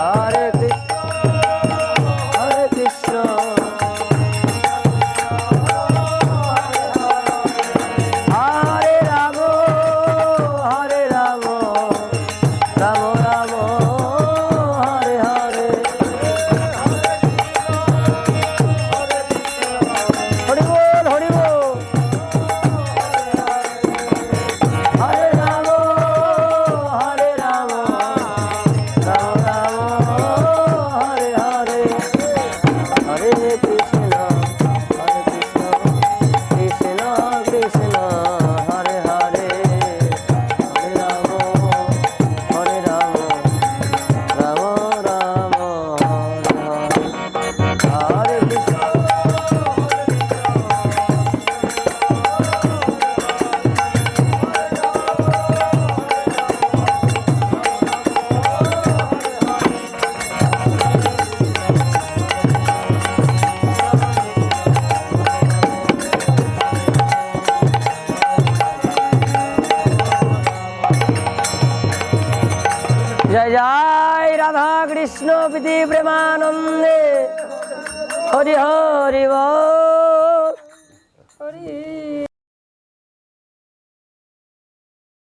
Hare জয় রাধা কৃষ্ণ প্রীতি প্রেমানন্দে। হরি হরি হরি